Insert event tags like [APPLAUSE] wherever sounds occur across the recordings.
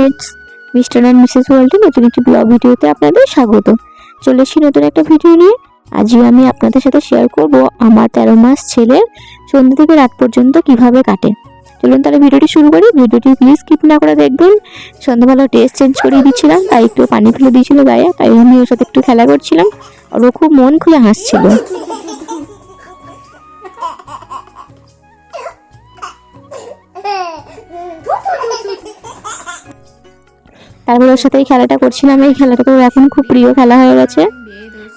Friends mister and Mrs ওয়ার্ল্ডে নতুন একটি ব্লগ ভিডিওতে আপনাদের স্বাগত। চলে এসেছি নতুন একটা ভিডিও নিয়ে। আজকে আমি আপনাদের সাথে শেয়ার করব আমার তেরো মাস ছেলের সন্ধ্যা থেকে রাত পর্যন্ত কীভাবে কাটে। চলুন তাহলে ভিডিওটি শুরু করি। ভিডিওটি প্লিজ স্কিপ না করে দেখবেন। সন্ধ্যাবেলা ড্রেস চেঞ্জ করিয়ে দিচ্ছিলাম, তাই একটু পানি ফেলে দিয়েছিল গায়ে, তাই আমি ওর সাথে একটু খেলা করছিলাম, আর ও খুব মন খুলে হাসছিল। [LAUGHS] [LAUGHS] তারপর ওর সাথে এই খেলাটা করছিলাম। এই খেলাটা তো এখন খুব প্রিয় খেলা হয়ে গেছে।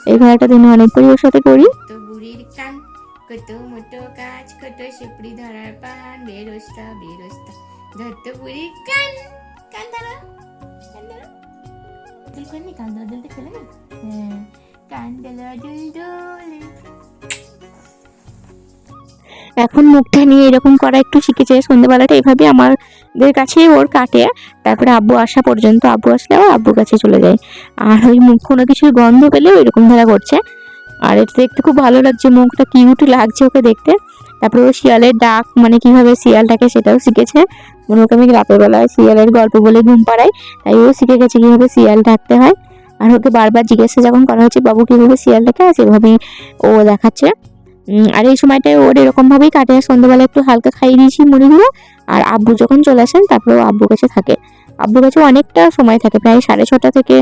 এই খেলাটা দিনে অনেক করে ওর সাথে করি। কত কান, কত ধরার পান দুলতে খেলে এখন মুখটা নিয়ে এরকম করা একটু শিখেছে সন্ধ্যেবেলাটা এভাবে আমাদের কাছে ওর কাটে। তারপরে আব্বু আসা পর্যন্ত আব্বু আসলে আবার আব্বুর কাছে চলে যায়। আর ওই মুখ কোনো কিছুর গন্ধ পেলেও এরকম ধারা করছে আর এটা দেখতে খুব ভালো লাগছে, মুখটা কিউট লাগছে ওকে দেখতে। তারপরে ও শিয়ালের ডাক মানে কীভাবে শিয়ালটাকে সেটাও শিখেছে। মনে ওকে আমি রাতের বেলায় শিয়ালের গল্প বলে ঘুম পাড়াই, তাই ও শিখে গেছে কীভাবে শিয়াল ডাকতে হয়। আর ওকে বারবার জিজ্ঞাসা যখন করা হচ্ছে, বাবু, কীভাবে শিয়ালটাকে? আছে সেভাবেই ও দেখাচ্ছে। আর এই সময়টায় ওর এরকম ভাবেই কাটে। সন্ধ্যাবেলা একটু হালকা খাইয়ে দিয়েছি মুড়িগুলো, আর আব্বু যখন চলে আসেন তারপরে ও আব্বুর কাছে থাকে। আব্বুর কাছে অনেকটা সময় থাকে, প্রায় সাড়ে ছটা থেকে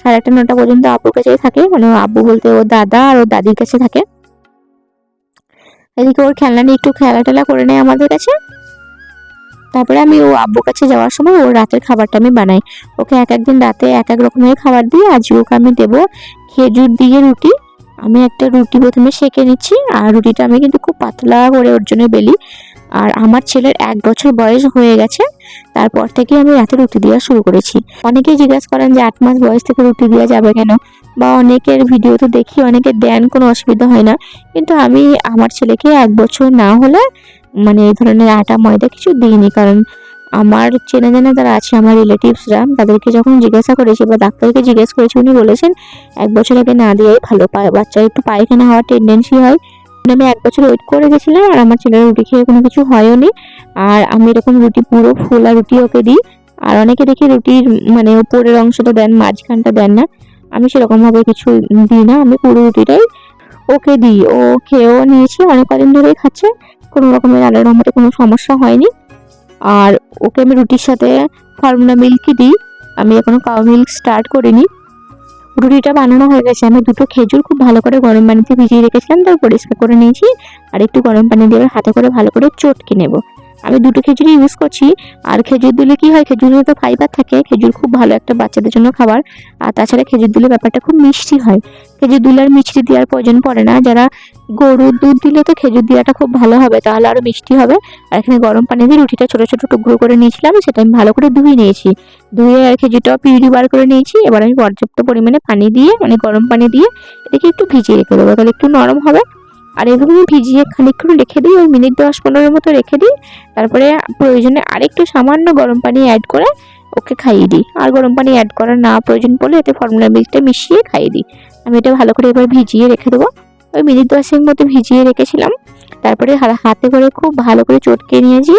সাড়ে আটটা, নটা পর্যন্ত আব্বুর কাছেই থাকে। মানে আব্বু বলতে ওর দাদা আর ওর দাদির কাছে থাকে। এদিকে ওর খেলনা নিয়ে একটু খেলা টেলা করে নেয় আমাদের কাছে। তারপরে আমি ও আব্বুর কাছে যাওয়ার সময় ওর রাতের খাবারটা আমি বানাই। ওকে এক একদিন রাতে এক এক রকমের খাবার দিই। আজকে ওকে আমি দেবো খেজুর দিয়ে রুটি আমি একটা রুটি প্রথমে সেঁকে নিচ্ছি, আর রুটিটা আমি কিন্তু খুব পাতলা করে ওর জন্য বেলি। আর আমার ছেলের এক বছর বয়স হয়ে গেছে, তারপর থেকে আমি রাতে রুটি দেওয়া শুরু করেছি। অনেকেই জিজ্ঞাসা করেন যে আট মাস বয়স থেকে রুটি দেওয়া যাবে কেন? বা অনেকের ভিডিও তো দেখি, অনেকে দেন, কোনো অসুবিধা হয় না। কিন্তু আমি আমার ছেলেকে এক বছর না হলে মানে এই ধরনের আটা, ময়দা কিছু দিইনি, কারণ আমার চেনা জানা যারা আছে, আমার রিলেটিভসরা তাদেরকে যখন জিজ্ঞাসা করেছি বা ডাক্তারকে জিজ্ঞেস করেছি, উনি বলেছেন, এক বছর আগে না দিয়েই ভালো পায়। বাচ্চার একটু পায়খানা হওয়ার টেন্ডেন্সি হয়। আমি এক বছর ওয়েট করে গেছিলাম আর আমার ছেলের রুটি খেয়ে কোনো কিছু হয়ওনি। আর আমি এরকম রুটি, পুরো ফোলা রুটি ওকে দিই। আর অনেকে দেখি রুটির মানে উপরের অংশটা দেন, মাঝখানটা দেন না। আমি সেরকমভাবে কিছু দিই না, আমি পুরো রুটিটাই ওকে দিই। ও খেয়েও নিয়েছি অনেক কদিন ধরেই খাচ্ছে। কোনো রকমের আলোর রহমতে কোনো সমস্যা হয়নি। আর ওকে আমি রুটির সাথে ফর্মুলা মিল্কই দিই। আমি এখনও কাউ মিল্ক স্টার্ট করিনি। রুটিটা বানানো হয়ে গেছে। আমি দুটো খেজুর খুব ভালো করে গরম পানিতে ভিজিয়ে রেখেছিলাম, তারপর পরিষ্কার করে নিয়েছি। আর একটু গরম পানি দিয়ে হাতে করে ভালো করে চটকে নেব। আমি দুটো খেজুরই ইউজ করছি। আর খেজুর দিলে কি হয়? খেজুরে তো ফাইবার থাকে। খেজুর খুব ভালো একটা বাচ্চাদের জন্য খাবার। আর তাছাড়া খেজুর দিলে ব্যাপারটা খুব মিষ্টি হয়। খেজুর দিলে আর মিষ্টি দেওয়ার প্রয়োজন পড়ে না। যারা গরুর দুধ দিলে তো খেজুর দেওয়াটা খুব ভালো হবে, তাহলে আরও মিষ্টি হবে। আর এখানে গরম পানি দিয়ে রুটিটা ছোটো ছোটো টুকরো করে নিয়েছিলাম। সেটা আমি ভালো করে ধুয়ে নিয়েছি। ধুয়ে আর খেজুরটাও পিউরি বার করে নিয়েছি। এবার আমি পর্যাপ্ত পরিমাণে পানি দিয়ে মানে গরম পানি দিয়ে এটাকে একটু ভিজিয়ে রেখে দেবো। তাহলে একটু নরম হবে। আর এভাবে আমি ভিজিয়ে খানিকক্ষণ রেখে দিই ওই মিনিট দশ পনেরোর মতো রেখে দিই। তারপরে প্রয়োজনে আরেকটু সামান্য গরম পানি অ্যাড করে ওকে খাইয়ে দিই। আর গরম পানি অ্যাড করার না প্রয়োজন পড়লে এতে ফর্মুলা মিল্কটা মিশিয়ে খাইয়ে দিই। আমি এটা ভালো করে এবার ভিজিয়ে রেখে দেবো। ওই মিনিট দশের মতো ভিজিয়ে রেখেছিলাম। তারপরে হাতে করে খুব ভালো করে চটকে নিয়েছি।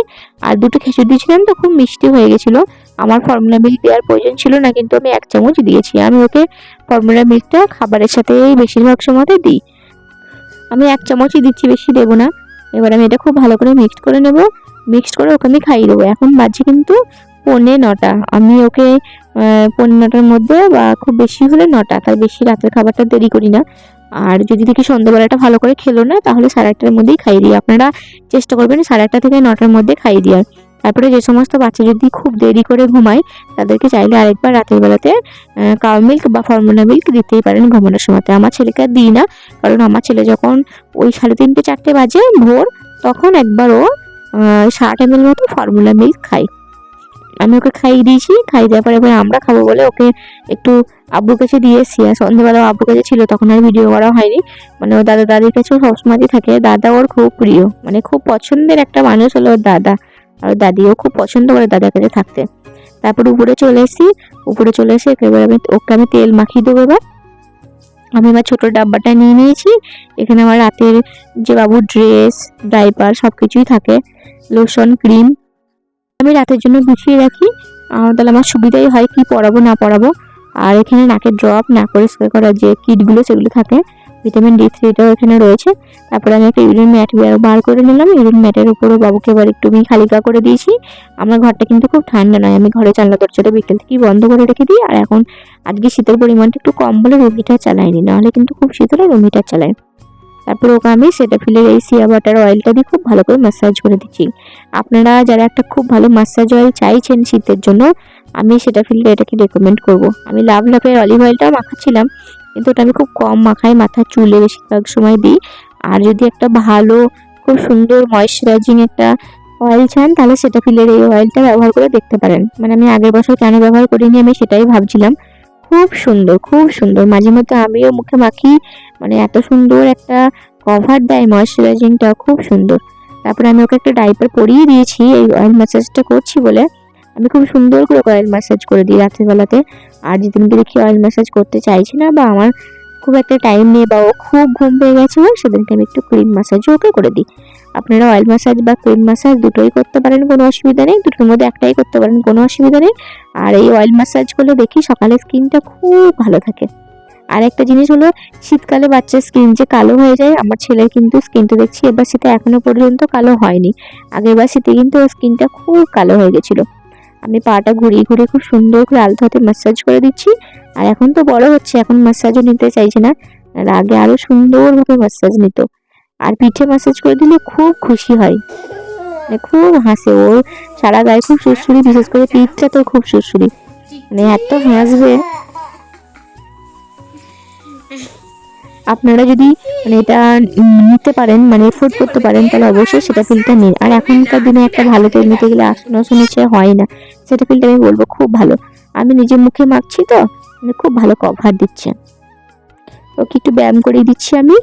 আর দুটো খেজুর দিয়েছিলাম তো খুব মিষ্টি হয়ে গেছিল। আমার ফর্মুলা মিল্ক দেওয়ার প্রয়োজন ছিল না, কিন্তু আমি এক চামচ দিয়েছি। আমি ওকে ফর্মুলা মিল্কটা খাবারের সাথে বেশিরভাগ সময়তে দিই। আমি এক চামচই দিচ্ছি, বেশি দেবো না। এবার আমি এটা খুব ভালো করে মিক্সড করে নেব। মিক্সড করে ওকে আমি খাইয়ে দেবো। এখন বাজে কিন্তু পৌনে নটা। আমি ওকে পনে নটার মধ্যে বা খুব বেশি হলে নটা তার বেশি রাতের খাবারটা দেরি করি না। আর যদি দেখি সন্ধ্যাবেলাটা ভালো করে খেলো না, তাহলে সাড়ে আটটার মধ্যেই খাইয়ে দিই আপনারা চেষ্টা করবেন সাড়ে আটটা থেকে নটার মধ্যে খাইয়ে দেওয়ার। তারপরে যে সমস্ত বাচ্চা যদি খুব দেরি করে ঘুমায়, তাদেরকে চাইলে আরেকবার রাতের বেলাতে কাউ মিল্ক বা ফর্মুলা মিল্ক দিতেই পারেন ঘুমানোর সময়তে আমার ছেলেকে আর দিই না, কারণ আমার ছেলে যখন ওই সাড়ে তিনটে, চারটে বাজে ভোর, তখন একবার ও ষাট এম মতো ফর্মুলা মিল্ক খায়। আমি ওকে খাইয়ে দিয়েছি, খাইয়ে দেওয়ার পরে এবার আমরা খাব বলে ওকে একটু আব্বুর কাছে দিয়ে এসছি। আর সন্ধ্যেবেলা আব্বুর কাছে ছিল, তখন আর ভিডিও করা হয়নি। মানে ও দাদা, দাদির কাছেও সবসময়ই থাকে। দাদা ওর খুব প্রিয়। মানে খুব পছন্দের একটা মানুষ হলো ওর দাদা। আর দাদিও খুব পছন্দ করে দাদার কাছে থাকতে। তারপর উপরে চলে এসেছি। উপরে চলে এসে এবার আমি ওকে আমি তেল মাখিয়ে দেবো এবার। আমি আমার ছোটো ডাব্বাটা নিয়ে নিয়েছি। এখানে আমার রাতের যে বাবুর ড্রেস ডাইপার সব কিছুই থাকে। লোশন ক্রিম আমি রাতের জন্য গুছিয়ে রাখি। তাহলে আমার সুবিধাই হয় কি পড়াবো না পড়াবো আর এখানে নাকের ড্রপ নাক পরিষ্কার করার যে কিটগুলো সেগুলো থাকে। ভিটামিন ডি থ্রিটাও এখানে রয়েছে। তারপরে আমি একটা ইউরিন ম্যাট বার করে নিলাম। ইউরিন ম্যাটের উপরে বাবুকে এবার একটু আমি হালকা করে দিয়েছি। আমার ঘরটা কিন্তু খুব ঠান্ডা নয়। আমি ঘরে জানলা দরজাটা বিকেল থেকেই বন্ধ করে রেখে দিই। আর এখন আজকে শীতের পরিমাণটা একটু কম বলে রুম হিটার চালাইনি নাহলে কিন্তু খুব শীত হলে রুম হিটার চালাই তারপরে ওকে আমি সেটা ফিলের এই সিয়া বাটার অয়েলটা দিয়ে খুব ভালো করে ম্যাসাজ করে দিচ্ছি। আপনারা যারা একটা খুব ভালো ম্যাসাজ অয়েল চাইছেন শীতের জন্য, আমি সেটা ফিলে এটাকে রেকমেন্ড করব। আমি লাভ লাভের অলিভ অয়েলটাও মাখাচ্ছিলাম। কিন্তু ওটা আমি খুব কম মাখাই, মাথার চুলে বেশিরভাগ সময় দিই। আর যদি একটা ভালো, খুব সুন্দর ময়শ্চারাইজিং একটা অয়েল চান তাহলে সেটা ফিলের এই অয়েলটা ব্যবহার করে দেখতে পারেন। মানে আমি আগের বছর কেন ব্যবহার করিনি আমি সেটাই ভাবছিলাম। খুব সুন্দর খুব সুন্দর। মাঝে মধ্যে আমিও মুখে মাখি মানে এত সুন্দর একটা কভার দেয় ময়শ্চারাইজিংটা খুব সুন্দর। তারপরে আমি ওকে একটা ডাইপার পরিয়ে দিয়েছি, এই অয়েল ম্যাসাজটা করছি বলে। আমি খুব সুন্দর করে অয়েল ম্যাসাজ করে দিই রাত্রিবেলাতে। আর যেদিনকে দেখি অয়েল ম্যাসাজ করতে চাইছি না বা আমার খুব একটা টাইম নেই বা ও খুব ঘুম পেয়ে গেছে ওর সেদিনকে আমি একটু ক্রিম ম্যাসাজও ওকে করে দিই। আপনারা অয়েল ম্যাসাজ বা ক্রিম ম্যাসাজ দুটোই করতে পারেন, কোনো অসুবিধা নেই। দুটোর মধ্যে একটাই করতে পারেন, কোনো অসুবিধা নেই। আর এই অয়েল ম্যাসাজ করলে দেখি সকালে স্কিনটা খুব ভালো থাকে। আর একটা জিনিস হলো, শীতকালে বাচ্চার স্কিন যে কালো হয়ে যায়, আমার ছেলের কিন্তু স্কিনটা দেখছি, এবার শীতে এখনও পর্যন্ত কালো হয়নি। আগেরবার শীতে কিন্তু স্কিনটা খুব কালো হয়ে গেছিল। আমি পাটা ঘুরিয়ে ঘুরিয়ে খুব সুন্দর করে আলতো হাতে ম্যাসাজ করে দিচ্ছি। আর এখন তো বড় হচ্ছে, এখন ম্যাসাজও নিতে চাইছে না। আর আগে আরও সুন্দরভাবে ম্যাসাজ নিত। আর পিঠে ম্যাসাজ করে দিলে খুব খুশি হয়। মানে খুব হাসে ওর সারা গায়ে খুব সুরসুরি বিশেষ করে পিঠটা তো খুব সুরসুরি মানে এত হাসবে। আপনারা যদি মানে এটা নিতে পারেন মানে এফোর্ড করতে পারেন, তাহলে অবশ্যই সেটা ফিলটা নিন। আর এখনকার দিনে একটা ভালো তেল নিতে গেলে আসন আসন, নিচে হয় না। সেটা ফিলটা আমি বলব, খুব ভালো। আমি নিজের মুখে মাখছি তো মানে খুব ভালো কভার দিচ্ছে। ওকে, একটু ব্যায়াম করিয়ে দিচ্ছি আমি।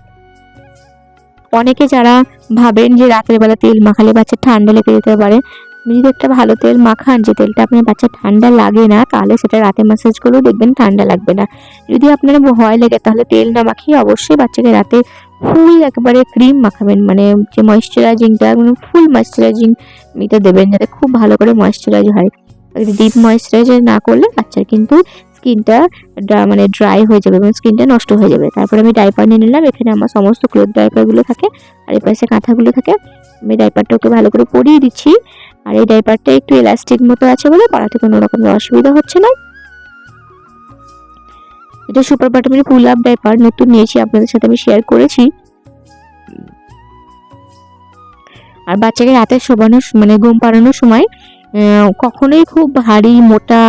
অনেকে যারা ভাবেন যে রাতের বেলা তেল মাখালে বাচ্চা ঠান্ডা লেগে যেতে পারে আপনি যদি একটা ভালো তেল মাখান, যে তেলটা আপনার বাচ্চা ঠান্ডা লাগে না, তাহলে সেটা রাতে ম্যাসাজ করলেও দেখবেন ঠান্ডা লাগবে না। যদি আপনার ভয় লাগে, তাহলে তেল না মাখিয়ে অবশ্যই বাচ্চাকে রাতে ফুল একেবারে ক্রিম মাখাবেন। মানে যে ময়শ্চারাইজিংটা ফুল ময়শ্চারাইজিং এটা দেবেন, যাতে খুব ভালো করে ময়শ্চারাইজ হয়। যদি ডিপ ময়শ্চারাইজার না করলে বাচ্চার কিন্তু স্কিনটা মানে ড্রাই হয়ে যাবে এবং স্কিনটা নষ্ট হয়ে যাবে। তারপরে আমি ডাইপার নিয়ে নিলাম, এখানে আমার সমস্ত ক্লোথ ডাইপারগুলো থাকে, আর এই পাশে কাঁথাগুলো থাকে। আমি ডাইপারটা ওকে ভালো করে পরিয়ে দিচ্ছি। আর এই ডাইপারটা একটু এলাস্টিক মতো আছে বলে পড়াতে কোনো রকমের অসুবিধা হচ্ছে না। এটা সুপার বাটমের ফুল আপ ডাইপার নতুন নিয়েছি, আপনাদের সাথে আমি শেয়ার করেছি। আর বাচ্চাকে রাতে শোবানোর মানে ঘুম পাড়ানোর সময় কখনোই খুব ভারী মোটা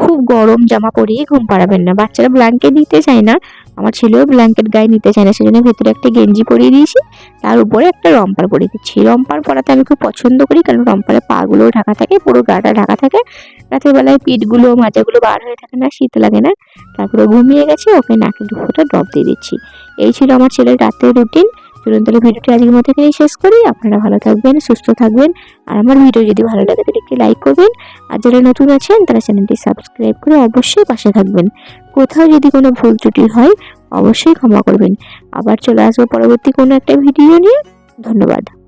খুব গরম জামা পরিয়ে ঘুম পাড়াবেন না। বাচ্চারা ব্ল্যাঙ্কেট নিতে চায় না। আমার ছেলেও ব্ল্যাঙ্কেট গায়ে নিতে চায় না, সেজন্য ভেতরে একটা গেঞ্জি পরিয়ে দিয়েছি। তার উপরে একটা রম্পার পরিয়ে দিচ্ছি। রম্পার পরাতে আমি খুব পছন্দ করি, কারণ রম্পারে পাগুলোও ঢাকা থাকে, পুরো গাটা ঢাকা থাকে। রাতের বেলায় পিঠগুলো, মাজাগুলো বার হয়ে থাকে না, শীত লাগে না। তারপরে ঘুমিয়ে গেছে, ওকে নাকে দু ফোঁটা ড্রপ দিয়ে দিচ্ছি। এই ছিল আমার ছেলের রাতের রুটিন চলুন তাহলে ভিডিওটি আজকের মতো এখানেই শেষ করি। আপনারা ভালো থাকবেন, সুস্থ থাকবেন। আর আমার ভিডিও যদি ভালো লাগে, তাহলে একটি লাইক করবেন। আর যারা নতুন আছেন, তারা চ্যানেলটি সাবস্ক্রাইব করে অবশ্যই পাশে থাকবেন। কোথাও যদি কোনো ভুল ত্রুটি হয়, অবশ্যই ক্ষমা করবেন। আবার চলে আসব পরবর্তী কোনো একটা ভিডিও নিয়ে। ধন্যবাদ।